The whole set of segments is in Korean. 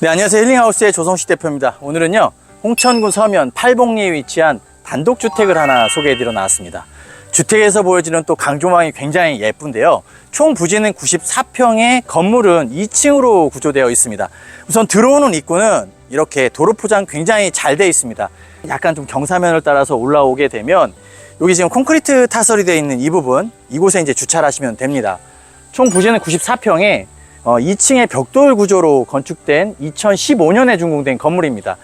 네, 안녕하세요. 힐링하우스의 조성식 대표입니다. 오늘은요, 홍천군 서면 팔봉리에 위치한 단독주택을 하나 소개해드려 나왔습니다. 주택에서 보여지는 또 강조망이 굉장히 예쁜데요. 총 부지는 94평의 건물은 2층으로 구조되어 있습니다. 우선 들어오는 입구는 이렇게 도로 포장 굉장히 잘 되어 있습니다. 약간 좀 경사면을 따라서 올라오게 되면 여기 지금 콘크리트 타설이 되어 있는 이 부분, 이곳에 이제 주차를 하시면 됩니다. 총 부지는 94평에 어, 2층의 벽돌 구조로 건축된 2015년에 준공된 건물입니다.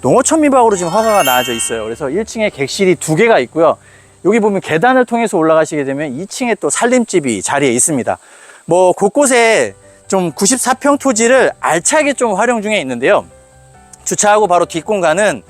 농어촌 미박으로 지금 허가가 나와져 있어요. 그래서 1층에 객실이 두 개가 있고요. 여기 보면 계단을 통해서 올라가시게 되면 2층에 또 살림집이 자리에 있습니다. 뭐 곳곳에 좀 94평 토지를 알차게 좀 활용 중에 있는데요. 주차하고 바로 뒷공간은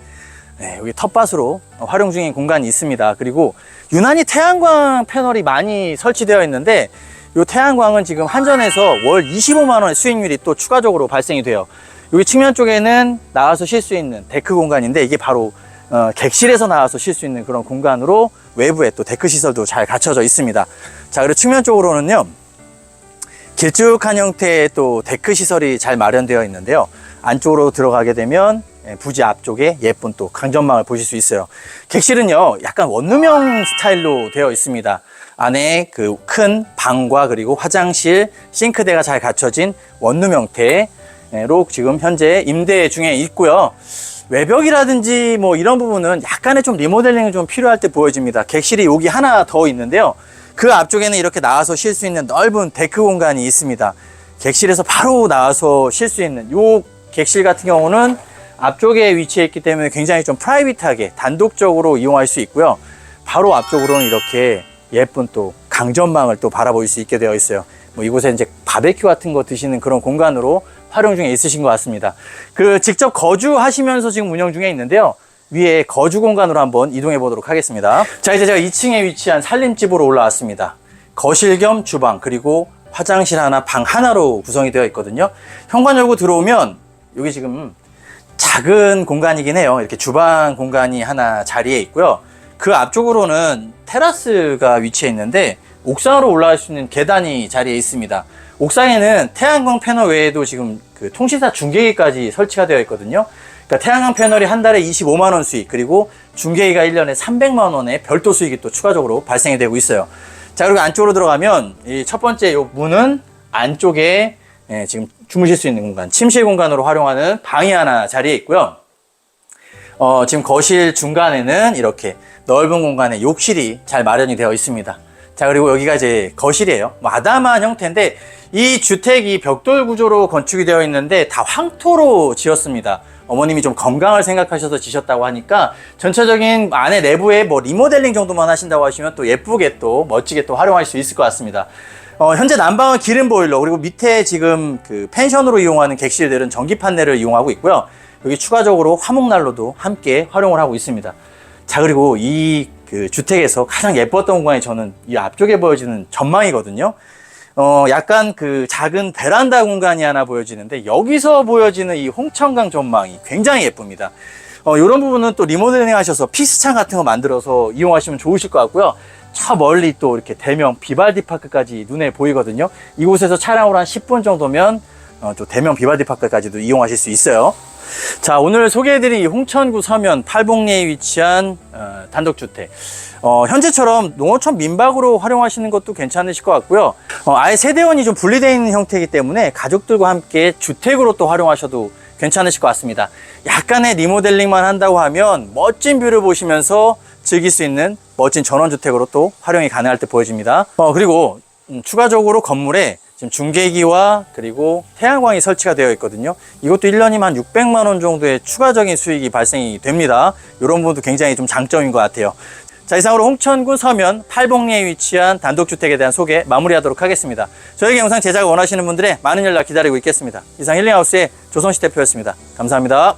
네, 여기 텃밭으로 활용 중인 공간이 있습니다. 그리고 유난히 태양광 패널이 많이 설치되어 있는데 이 태양광은 지금 한전에서 월 25만 원의 수익률이 또 추가적으로 발생이 돼요. 여기 측면 쪽에는 나와서 쉴 수 있는 데크 공간인데 이게 바로 어, 객실에서 나와서 쉴 수 있는 그런 공간으로 외부에 또 데크 시설도 잘 갖춰져 있습니다. 자, 그리고 측면 쪽으로는요. 길쭉한 형태의 또 데크 시설이 잘 마련되어 있는데요. 안쪽으로 들어가게 되면 예, 부지 앞쪽에 예쁜 또 강전망을 보실 수 있어요. 객실은요, 약간 원룸형 스타일로 되어 있습니다. 안에 그 큰 방과 그리고 화장실, 싱크대가 잘 갖춰진 원룸 형태로 지금 현재 임대 중에 있고요. 외벽이라든지 뭐 이런 부분은 약간의 좀 리모델링이 좀 필요할 때 보여집니다. 객실이 여기 하나 더 있는데요. 그 앞쪽에는 이렇게 나와서 쉴 수 있는 넓은 데크 공간이 있습니다. 객실에서 바로 나와서 쉴 수 있는 요 객실 같은 경우는 앞쪽에 위치해 있기 때문에 굉장히 좀 프라이빗하게 단독적으로 이용할 수 있고요. 바로 앞쪽으로는 이렇게 예쁜 또 강전망을 또 바라볼 수 있게 되어 있어요. 뭐 이곳에 이제 바베큐 같은 거 드시는 그런 공간으로 활용 중에 있으신 것 같습니다. 그 직접 거주하시면서 지금 운영 중에 있는데요. 위에 거주 공간으로 한번 이동해 보도록 하겠습니다. 자, 이제 제가 2층에 위치한 살림집으로 올라왔습니다. 거실 겸 주방, 그리고 화장실 하나, 방 하나로 구성이 되어 있거든요. 현관 열고 들어오면 여기 지금 작은 공간이긴 해요. 이렇게 주방 공간이 하나 자리에 있고요. 그 앞쪽으로는 테라스가 위치해 있는데 옥상으로 올라갈 수 있는 계단이 자리에 있습니다. 옥상에는 태양광 패널 외에도 지금 그 통신사 중계기까지 설치가 되어 있거든요. 그러니까 태양광 패널이 한 달에 25만 원 수익 그리고 중계기가 1년에 300만 원의 별도 수익이 또 추가적으로 발생이 되고 있어요. 자 그리고 안쪽으로 들어가면 이 첫 번째 요 문은 안쪽에 예, 지금 주무실 수 있는 공간, 침실 공간으로 활용하는 방이 하나 자리에 있고요. 어, 지금 거실 중간에는 이렇게 넓은 공간에 욕실이 잘 마련이 되어 있습니다. 자, 그리고 여기가 이제 거실이에요. 뭐 아담한 형태인데 이 주택이 벽돌 구조로 건축이 되어 있는데 다 황토로 지었습니다. 어머님이 좀 건강을 생각하셔서 지셨다고 하니까 전체적인 안에 내부에 뭐 리모델링 정도만 하신다고 하시면 또 예쁘게 또 멋지게 또 활용할 수 있을 것 같습니다. 어, 현재 난방은 기름 보일러 그리고 밑에 지금 그 펜션으로 이용하는 객실들은 전기 판넬을 이용하고 있고요. 여기 추가적으로 화목난로도 함께 활용을 하고 있습니다. 자 그리고 이 그 주택에서 가장 예뻤던 공간이 저는 이 앞쪽에 보여지는 전망이거든요. 어 약간 그 작은 베란다 공간이 하나 보여지는데 여기서 보여지는 이 홍천강 전망이 굉장히 예쁩니다. 어 이런 부분은 또 리모델링 하셔서 피스창 같은 거 만들어서 이용하시면 좋으실 것 같고요. 저 멀리 또 이렇게 대명 비발디 파크까지 눈에 보이거든요. 이곳에서 차량으로 한 10분 정도면 어, 또 대명 비발디 파크까지도 이용하실 수 있어요. 자, 오늘 소개해드린 이 홍천구 서면 팔봉리에 위치한 어, 단독주택. 어, 현재처럼 농어촌 민박으로 활용하시는 것도 괜찮으실 것 같고요. 어, 아예 세대원이 좀 분리되어 있는 형태이기 때문에 가족들과 함께 주택으로 또 활용하셔도 괜찮으실 것 같습니다. 약간의 리모델링만 한다고 하면 멋진 뷰를 보시면서 즐길 수 있는 멋진 전원주택으로 또 활용이 가능할 때 보여집니다. 어, 그리고 음, 추가적으로 건물에 지금 중계기와 그리고 태양광이 설치가 되어 있거든요. 이것도 1년이면 한 600만 원 정도의 추가적인 수익이 발생이 됩니다. 이런 부분도 굉장히 좀 장점인 것 같아요. 자, 이상으로 홍천군 서면 팔봉리에 위치한 단독주택에 대한 소개 마무리하도록 하겠습니다. 저에게 영상 제작을 원하시는 분들의 많은 연락 기다리고 있겠습니다. 이상 힐링하우스의 조성시 대표였습니다. 감사합니다.